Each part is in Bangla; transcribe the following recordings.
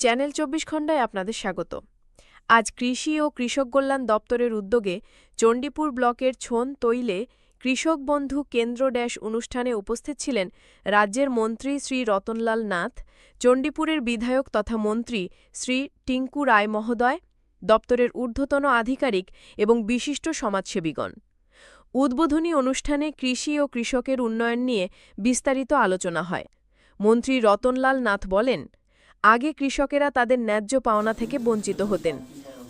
চ্যানেল চব্বিশ ঘণ্টায় আপনাদের স্বাগত। আজ কৃষি ও কৃষক কল্যাণ দপ্তরের উদ্যোগে চণ্ডীপুর ব্লকের ছোন তৈলে কৃষক বন্ধু কেন্দ্র ড্যাশ অনুষ্ঠানে উপস্থিত ছিলেন রাজ্যের মন্ত্রী শ্রী রতনলাল নাথ, চণ্ডীপুরের বিধায়ক তথা মন্ত্রী শ্রী টিঙ্কু রায় মহোদয়, দপ্তরের ঊর্ধ্বতন আধিকারিক এবং বিশিষ্ট সমাজসেবীগণ। উদ্বোধনী অনুষ্ঠানে কৃষি ও কৃষকের উন্নয়ন নিয়ে বিস্তারিত আলোচনা হয়। মন্ত্রী রতনলাল নাথ বলেন আগে কৃষকেরা তাদের ন্যায্য পাওনা থেকে বঞ্চিত হতেন।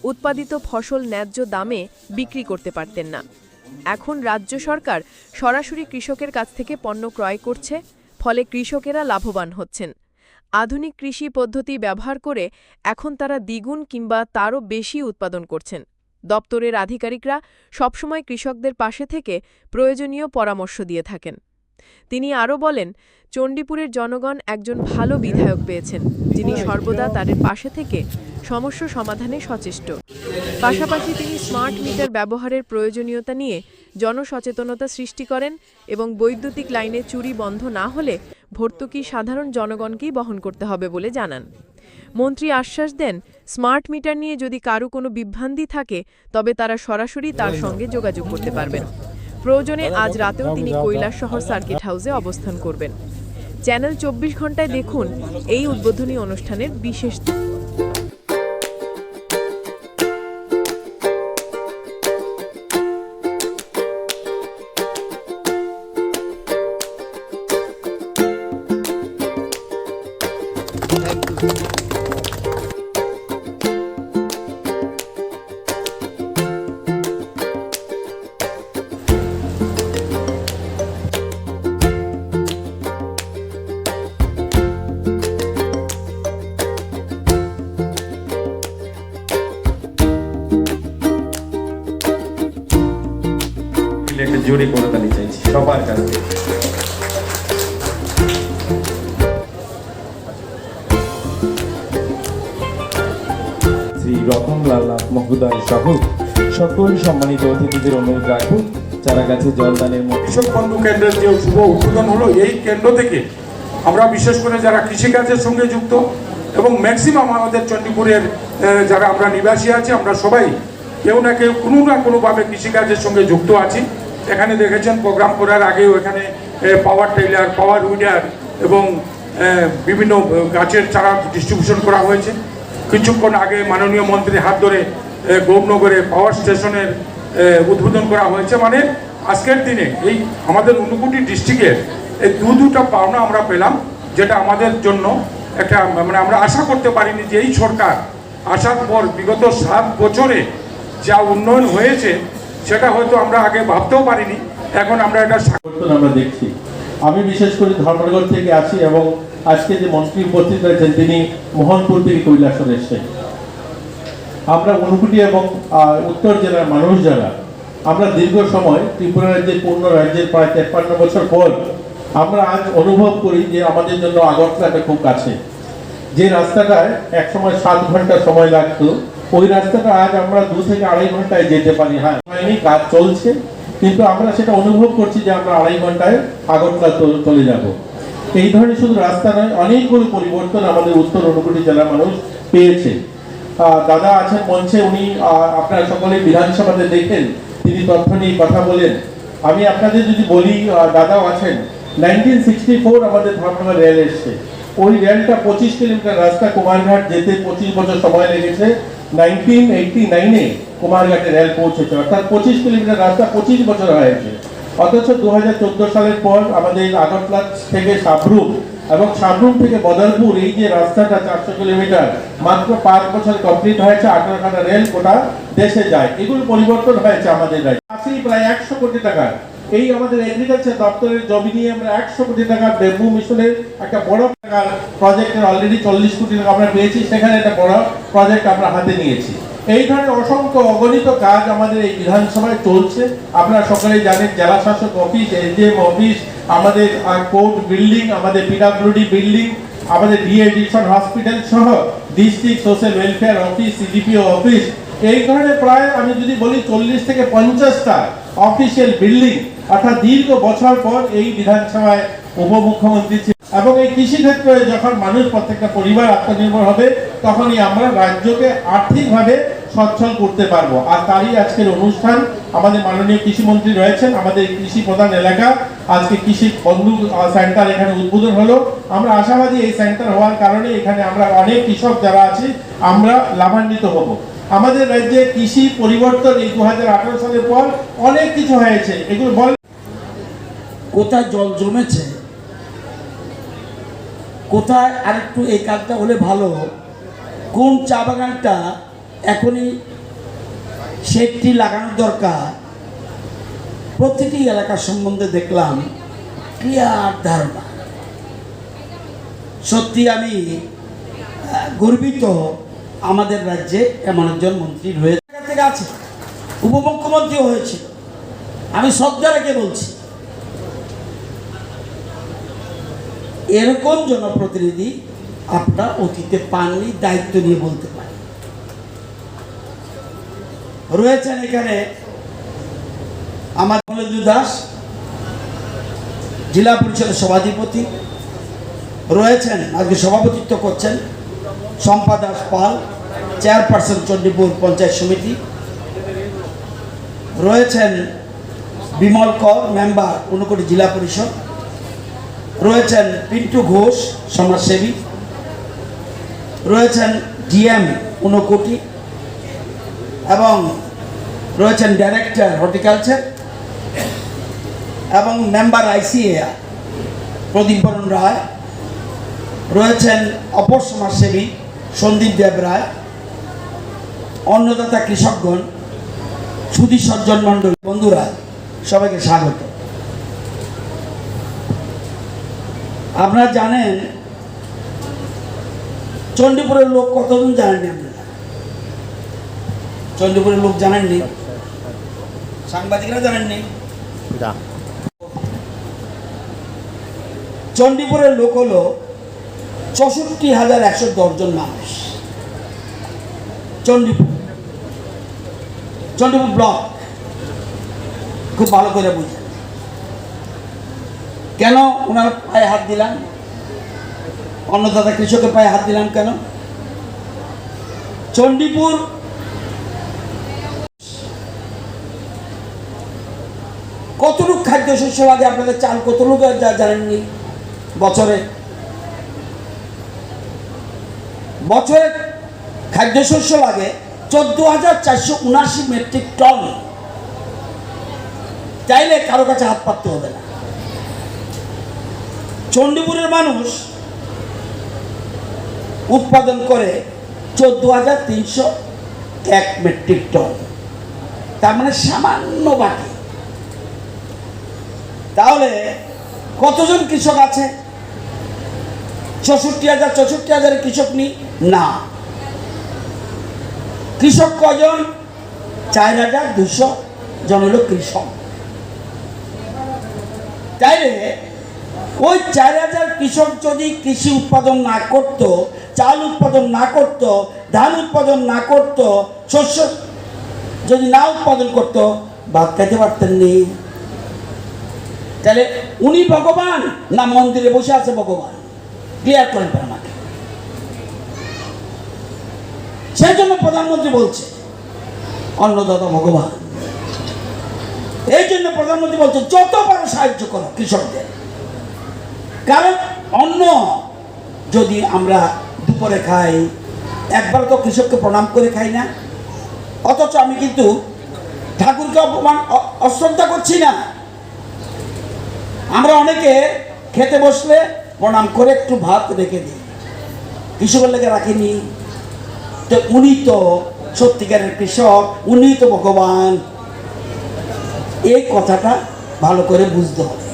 উৎপাদিত ফসল ন্যায্য দামে বিক্রি করতে পারতেন না। এখন রাজ্য সরকার সরাসরি কৃষকের কাছ থেকে পণ্য ক্রয় করছে, ফলে কৃষকেরা লাভবান হচ্ছেন। আধুনিক কৃষি পদ্ধতি ব্যবহার করে এখন তারা দ্বিগুণ কিংবা তারও বেশি উৎপাদন করছেন। দপ্তরের আধিকারিকরা সবসময় কৃষকদের পাশে থেকে প্রয়োজনীয় পরামর্শ দিয়ে থাকেন। তিনি আরও বলেন, চণ্ডীপুরের জনগণ একজন ভালো বিধায়ক পেয়েছেন, যিনি সর্বদা তাদের পাশে থেকে সমস্যা সমাধানে সচেষ্ট। পাশাপাশি তিনি স্মার্ট মিটার ব্যবহারের প্রয়োজনীয়তা নিয়ে জনসচেতনতা সৃষ্টি করেন এবং বৈদ্যুতিক লাইনে চুরি বন্ধ না হলে ভর্তুকি সাধারণ জনগণকেই বহন করতে হবে বলে জানান। মন্ত্রী আশ্বাস দেন, স্মার্ট মিটার নিয়ে যদি কারও কোনো বিভ্রান্তি থাকে, তবে তারা সরাসরি তার সঙ্গে যোগাযোগ করতে পারবেন। প্রয়োজনে আজ রাতেও তিনি কৈলাসশহর সার্কিট হাউসে অবস্থান করবেন। চ্যানেল চব্বিশ ঘন্টায় দেখুন এই উদ্বোধনী অনুষ্ঠানের বিশেষ জোরে করতালি চাইছি, সবার কাছে। সকল সম্মানিত অতিথিদের অনুরোধ জলদানের কেন্দ্রের যে শুভ উদ্বোধন হলো, এই কেন্দ্র থেকে আমরা বিশেষ করে যারা কৃষিকাজের সঙ্গে যুক্ত এবং ম্যাক্সিমাম আমাদের চণ্ডীপুরের যারা আমরা নিবাসী আছি, আমরা সবাই কেউ না কেউ কোনো না কোনোভাবে কৃষিকাজের সঙ্গে যুক্ত আছি। এখানে দেখেছেন প্রোগ্রাম করার আগেও এখানে পাওয়ার টেইলার পাওয়ার উইডার এবং বিভিন্ন গাছের চারা ডিস্ট্রিবিউশন করা হয়েছে। কিছুক্ষণ আগে মাননীয় মন্ত্রীর হাত ধরে গৌরনগরে পাওয়ার স্টেশনের উদ্বোধন করা হয়েছে। মানে আজকের দিনে এই আমাদের ঊনকোটি ডিস্ট্রিক্টের এই দু দুটা পাওনা আমরা পেলাম, যেটা আমাদের জন্য একটা মানে আমরা আশা করতে পারিনি যে এই সরকার আসার পর বিগত সাত বছরে যা উন্নয়ন হয়েছে সেটা হয়তো আমরা আগে ভাবতেও পারিনি, এখন আমরা এটা আমরা দেখছি। আমি বিশেষ করে ধর্মনগর থেকে আছি এবং আজকে যে মন্ত্রী উপস্থিত হয়েছেন, তিনি মোহনপুর থেকে কৈলাসর এসেছেন। আমরা অনুকুটি এবং উত্তর জেলার মানুষ যারা, আমরা দীর্ঘ সময় ত্রিপুরা রাজ্যের, পূর্ণ রাজ্যের প্রায় তেপ্পান্ন বছর পর আমরা আজ অনুভব করি যে আমাদের জন্য আগরতলাটা খুব কাছে। যে রাস্তাটায় একসময় সাত ঘণ্টা সময় লাগতো ওই রাস্তাটা আজ আমরা দু থেকে আড়াই ঘন্টায় যেতে পারি। হ্যাঁ কাজ চলছে, কিন্তু আমরা সেটা অনুভব করছি যে আমরা আড়াই ঘন্টায় আগরতলা চলে যাব। এই ধরনের শুধু রাস্তা নয়, অনেকগুলো পরিবর্তন আমাদের উত্তর অনুকূটি জেলার মানুষ পেয়েছে। দাদা আছেন মঞ্চে, উনি আপনারা সকলে বিধানসভাতে দেখেন, তিনি তথ্য নিয়ে কথা বলেন। আমি আপনাদের যদি বলি দাদাও আছেন, নাইনটিন সিক্সটি ফোর আমাদের ধর্মনগর রেল এসছে। ওই রেলটা পঁচিশ কিলোমিটার রাস্তা, কুমারঘাট যেতে পঁচিশ বছর সময় লেগেছে। নাইনটিন এইটটি নাইনে কুমারঘাটে রেল পৌঁছেছে। অর্থাৎ পঁচিশ কিলোমিটার রাস্তা পঁচিশ বছর হয়েছে। অথচ দু হাজার চোদ্দ সালের পর আমাদের আগরতলা থেকে সাবরুম এবং সাবরুম থেকে বদরপুর এই যে রাস্তাটা চারশো কিলোমিটার, মাত্র পাঁচ বছর কমপ্লিট হয়েছে, আঠারোখানা রেল গোটা দেশে যায়। এগুলো পরিবর্তন হয়েছে আমাদের রাজ্যে। প্রায় একশো কোটি টাকা এই আমাদের এগ্রিকালচার দপ্তরের জমি নিয়ে আমরা একশো কোটি টাকা বেম্বু মিশনের একটা বড় টাকার প্রজেক্টের অলরেডি চল্লিশ কোটি টাকা আমরা পেয়েছি, সেখানে একটা বড় প্রজেক্ট আমরা হাতে নিয়েছি। এই ধরনের অসংখ্য অগণিত কাজ আমাদের এই বিধানসভায় চলছে। আপনারা সকলেই জানেন, জেলা শাসক অফিস এসডিএম অফিস আমাদের কোর্ট বিল্ডিং আমাদের পিডাব্লিউডি বিল্ডিং আমাদের ডিএডিকশন হসপিটাল সহ district social welfare office CDPO office এই ধরনের প্রায় আমি যদি বলি চল্লিশ থেকে পঞ্চাশটা অফিসিয়াল বিল্ডিং অর্থাৎ দীর্ঘ বছর পর এই বিধানসভায় উপমুখ্যমন্ত্রী ছিলেন। এবং এই কৃষি ক্ষেত্রে যখন মানুষ প্রত্যেকটা পরিবার আত্মনির্ভর হবে, তখনই আমরা রাজ্যকে আর্থিকভাবে সচ্ছল করতে পারব। আর তারই আজকের অনুষ্ঠান, আমাদের মাননীয় কৃষিমন্ত্রী রয়েছেন, আমাদের কৃষি প্রধান এলাকা। আজকে কৃষি বন্ধু সেন্টার এখানে উদ্বোধন হলো। আমরা আশাবাদী এই সেন্টার হওয়ার কারণে এখানে আমরা অনেক কৃষক যারা আছি, আমরা লাভান্বিত হব। আমাদের রাজ্যে কৃষি পরিবর্তন এই দু হাজার আঠারো সালের পর অনেক কিছু হয়েছে। এগুলো বল কোথায় জল জমেছে? কোথায় আরেকটু এই কাজটা হলে ভালো? কোন চা বাগানটা এখনই শেডটি লাগানোর দরকার? প্রতিটি এলাকার সম্বন্ধে দেখলাম ক্লিয়ার ধারণা। সত্যি আমি গর্বিত আমাদের রাজ্যে এমন একজন মন্ত্রী রয়েছে। আছে উপমুখ্যমন্ত্রীও হয়েছিল আমি শ্রদ্ধা রেখে বলছি। এরকম জনপ্রতিনিধি আপনার অতীতে পাননি, দায়িত্ব নিয়ে বলতে পারেন। রয়েছেন এখানে আমার কমলেন্দু দাস, জেলা পরিষদের সভাধিপতি, রয়েছেন, আজকে সভাপতিত্ব করছেন শম্পা দাস পাল, চেয়ারপারসন চণ্ডীপুর পঞ্চায়েত সমিতি, রয়েছেন বিমল কর, মেম্বার ঊনকোটি জেলা পরিষদ রয়েছেন পিন্টু ঘোষ, সমাজসেবী। রয়েছেন ডিএম ঊনকোটি। এবং রয়েছেন ডাইরেক্টর হর্টিকালচার। এবং মেম্বার আইসিএ প্রদীপ বরণ রায়। রয়েছেন অপর সমাজসেবী সন্দীপ দেব রায়। অন্নদাতা কৃষকগণ সুধী সজ্জন মণ্ডল বন্ধুরা, সবাইকে স্বাগত। আপনারা জানেন চণ্ডীপুরের লোক কতজন জানেননি আপনারা? চণ্ডীপুরের লোক জানেননি? সাংবাদিকরা জানেননি? চণ্ডীপুরের লোক হলো চৌষট্টি হাজার একশো দশজন মানুষ। চণ্ডীপুর। চণ্ডীপুর ব্লক। খুব ভালো করে বুঝেন। কেন ওনার পায়ে হাত দিলাম? অন্নদাতা কৃষকের পায়ে হাত দিলাম কেন? চণ্ডীপুর কতটুক খাদ্য শস্য লাগে আপনাদের চাল কতটুকু জানেননি? বছরে। বছরে খাদ্যশস্য লাগে চোদ্দ হাজার চারশো উনাশি মেট্রিক টন। চাইলে কারও কাছে হাত পাততে হবে না। চণ্ডীপুরের মানুষ উৎপাদন করে চোদ্দ হাজার তিনশো এক মেট্রিক টন। তার মানে সামান্য বাকি তাহলে কতজন কৃষক আছে? চৌষট্টি হাজার, চৌষট্টি হাজারের কৃষক নেই না। কৃষক কজন? চার হাজার দুশো জন হলো কৃষক। তাইলে ওই চার হাজার কৃষক যদি কৃষি উৎপাদন না করত, চাল উৎপাদন না করত, ধান উৎপাদন না করত, শস্য যদি না উৎপাদন করত ভাত খেতে পারতেন নি। তাহলে উনি ভগবান না মন্দিরে বসে আছে ভগবান? ক্লিয়ার করবেন আমাকে। সেই জন্য প্রধানমন্ত্রী বলছে, অন্নদাতা ভগবান, এই জন্য প্রধানমন্ত্রী বলছে, যত পারো সাহায্য করো কৃষকদের। কারণ অন্য যদি আমরা দুপুরে খাই, একবার তো কৃষককে প্রণাম করে খাই না। অথচ আমি কিন্তু ঠাকুরকে অপমান অশ্রদ্ধা করছি না। আমরা অনেকে খেতে বসলে প্রণাম করে একটু ভাত রেখে দিই। কৃষকের লেগে রাখিনি। তো উনি তো সত্যিকারের কৃষক, উনি তো ভগবান। এই কথাটা ভালো করে বুঝতে হবে।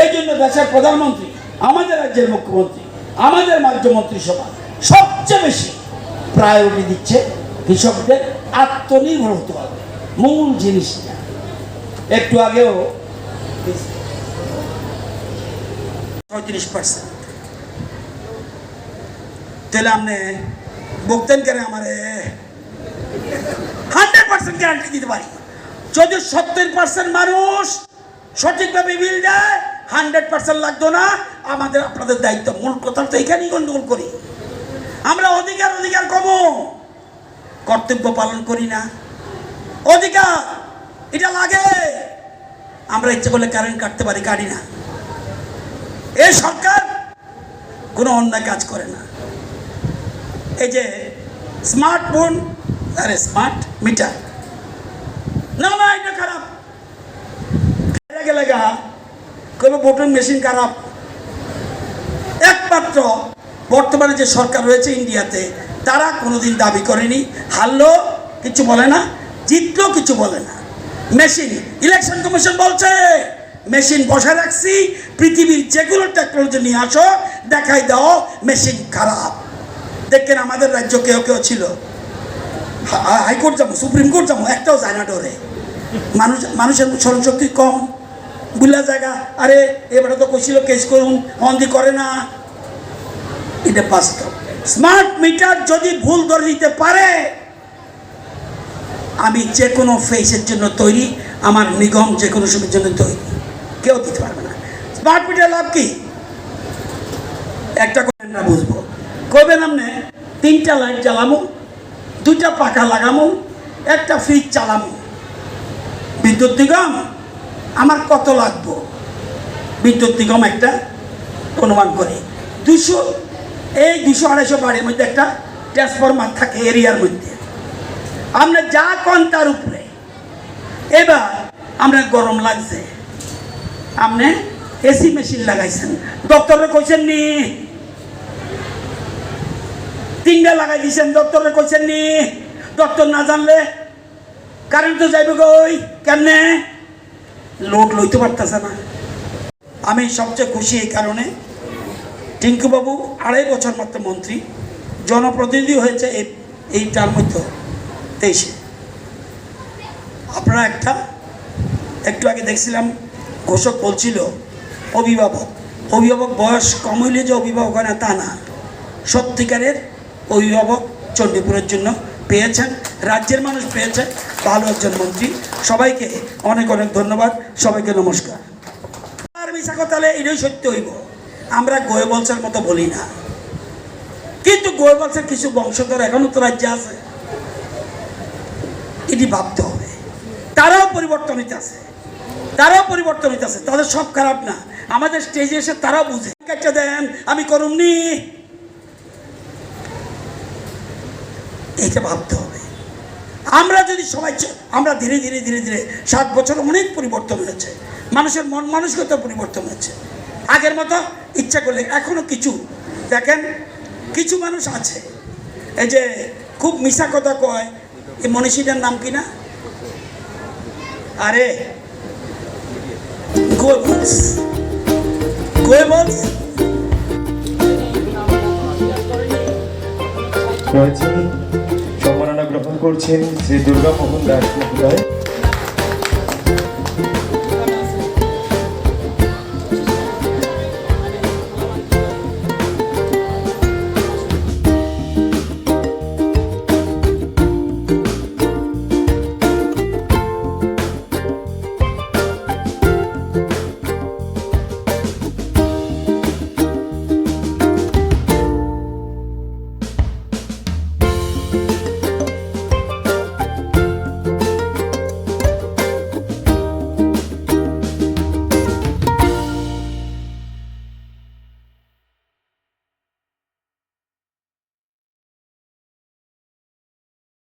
এই জন্য দেশের প্রধানমন্ত্রী, আমাদের রাজ্যের মুখ্যমন্ত্রী, আমাদের রাজ্য মন্ত্রিসভা সবচেয়ে বেশি প্রায়োরিটি দিচ্ছে কৃষকদের আত্মনির্ভর হতে হবে। মূল জিনিসটা একটু আগেও পঁয়ত্রিশ পার্সেন্ট তাহলে আপনি বলতেন কেন আমারে হান্ড্রেড পার্সেন্ট গ্যারান্টি দিতে পারি। যদি সত্তর পার্সেন্ট মানুষ সঠিকভাবে বিল দেয় হান্ড্রেড পার্সেন্ট লাগতো না। আমাদের, আপনাদের দায়িত্ব। মূল কথা তো এখানেই গন্ডগোল করি। আমরা অধিকার অধিকার কম। কর্তব্য পালন করি না। অধিকার, এটা লাগে। আমরা ইচ্ছে করলে কারেন্ট কাটতে পারি, কাটি না। এই সরকার কোনো অন্যায় কাজ করে না। এই যে স্মার্টফোন আরে স্মার্ট মিটার না না, এটা খারাপ। খাইয়া গেলে গা কবে ভোটের মেশিন খারাপ। একমাত্র বর্তমানে যে সরকার রয়েছে ইন্ডিয়াতে, তারা কোনোদিন দাবি করেনি। হারলো কিছু বলে না, জিতলো কিছু বলে না। মেশিন, ইলেকশন কমিশন বলছে, মেশিন বসায় রাখছি, পৃথিবীর যেগুলো টেকনোলজি নিয়ে আসো, দেখাই দাও, মেশিন খারাপ। দেখেন আমাদের রাজ্য কেউ কেউ ছিল। হাইকোর্ট যাব, সুপ্রিম কোর্ট যাব, একটাও যায় ডরে। মানুষ মানুষের স্মরণশক্তি কম। বুলা জায়গা। আরে, এবারে তো কইছিল কেস করুন অন্দি করে না। এটা বাস্তব। স্মার্ট মিটার যদি ভুল ধরে দিতে পারে, আমি যে কোনো ফেসের জন্য তৈরি, আমার নিগম যে কোনো সময়ের জন্য তৈরি। কেউ দিতে পারবে না। স্মার্ট মিটার লাভ কি? একটা আমরা বুঝব। কবে নামনে? তিনটা লাইট জ্বালামো, দুইটা পাখা লাগামো, একটা ফ্রিজ চালামো। বিদ্যুৎ নিগম আমার কত লাগবো? বিদ্যুৎ নিগম একটা অনুমান করে। দুশো এই দুশো আড়াইশো বাড়ির মধ্যে একটা ট্রান্সফরমার থাকে এরিয়ার মধ্যে। আমরা যা কন তার উপরে। এবার আমরা গরম লাগছে। আপনি এসি মেশিন লাগাইছেন। ডক্টরে কইছেন নি। তিনটা লাগাই দিয়েছেন ডক্টরে কইছেন নি। ডক্টর না জানলে কারেন্ট তো যাইবে কই? কেমনে? লোড লইতে পারতেছে না। আমি সবচেয়ে খুশি এই কারণে টিঙ্কুবাবু আড়াই বছর মাত্র মন্ত্রী, জনপ্রতিনিধি হয়েছে এই এই এইটার মধ্যে তেইশে। আপনারা একটা, একটু আগে দেখছিলাম, ঘোষক বলছিল, অভিভাবক অভিভাবক বয়স কম হইলে যে অভিভাবক হয় না, তা না। সত্যিকারের অভিভাবক চণ্ডীপুরের জন্য পেয়েছেন, রাজ্যের মানুষ পেয়েছে ভালো একজন মন্ত্রী। সবাইকে অনেক অনেক ধন্যবাদ, সবাইকে নমস্কার। আর মিশা কথা এটাই সত্য হইব, আমরা মতো বলি না। কিন্তু কিছু বংশধর এখনও তো রাজ্যে আছে। এটি ভাবতে হবে। তারাও পরিবর্তন হইতে আছে। তারাও পরিবর্তন তাদের সব খারাপ না। আমাদের স্টেজে এসে তারাও বুঝে। একটা দেন, আমি করুমনি। এটা ভাবতে হবে। আমরা যদি সবাই আমরা ধীরে ধীরে ধীরে ধীরে সাত বছর অনেক পরিবর্তন হয়েছে। মানুষের মন মানসিকতা পরিবর্তন হয়েছে। আগের মতো ইচ্ছা করলে এখনও কিছু, দেখেন, কিছু মানুষ আছে। এই যে খুব মিশা কথা কয়, এই মনীষীটার নাম কি না? আরে, গোয়েবলস। গোয়েবলস? করছেন শ্রী দুর্গা মোহন দাস মহোদয়